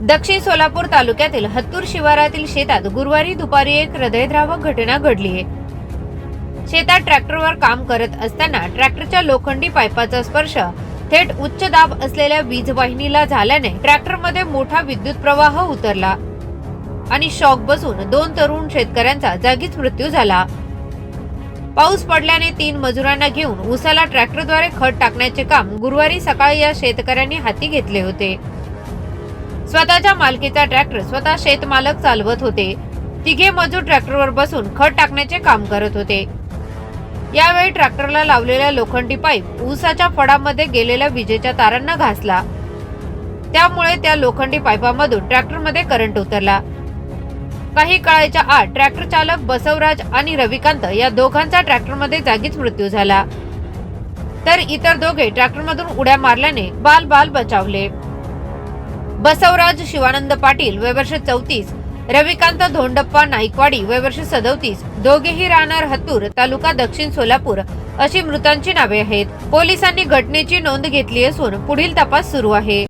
दक्षिण सोलापूर तालुक्यातील हत्तूर शिवारातील शेतात गुरुवारी दुपारी एक हृदयद्रावक घटना घडली आहे. शेतात ट्रॅक्टरवर काम करत असताना ट्रॅक्टरच्या लोखंडी पाईपाचा स्पर्श थेट उच्च दाब असलेल्या वीज वाहिनीला झाल्याने ट्रॅक्टरमध्ये मोठा विद्युत प्रवाह उतरला आणि शॉक बसून दोन तरुण शेतकऱ्यांचा जागीच मृत्यू झाला. पाऊस पडल्याने तीन मजुरांना घेऊन उसाला ट्रॅक्टरद्वारे खत टाकण्याचे काम गुरुवारी सकाळी या शेतकऱ्यांनी हाती घेतले होते. स्वतःच्या मालकीचा ट्रॅक्टर स्वतः शेतमालक चालवत होते. तिघे मजूर ट्रॅक्टरवर बसून खत टाकण्याचे काम करत होते. यावेळी ट्रॅक्टरला लावलेला लोखंडी पाईप ऊसाच्या फडामध्ये गेलेल्या विजेच्या तारांना घासला. त्यामुळे त्या लोखंडी पाईपामधून ट्रॅक्टरमध्ये करंट उतरला. काही काळाच्या आत ट्रॅक्टर चालक बसवराज आणि रविकांत या दोघांचा ट्रॅक्टरमध्ये जागीच मृत्यू झाला. तर इतर दोघे ट्रॅक्टरमधून उड्या मारल्याने बाल बाल बचावले. बसवराज शिवानंद पाटील वय वर्ष चौतीस. रविकांत धोंडप्पा नाईकवाडी वय वर्ष सदोतीस. दोघेही राहणार हत्तूर तालुका दक्षिण सोलापूर. अशी मृतांची नावे आहेत. पोलिसांनी घटनेची नोंद घेतली असून पुढील तपास सुरू आहे.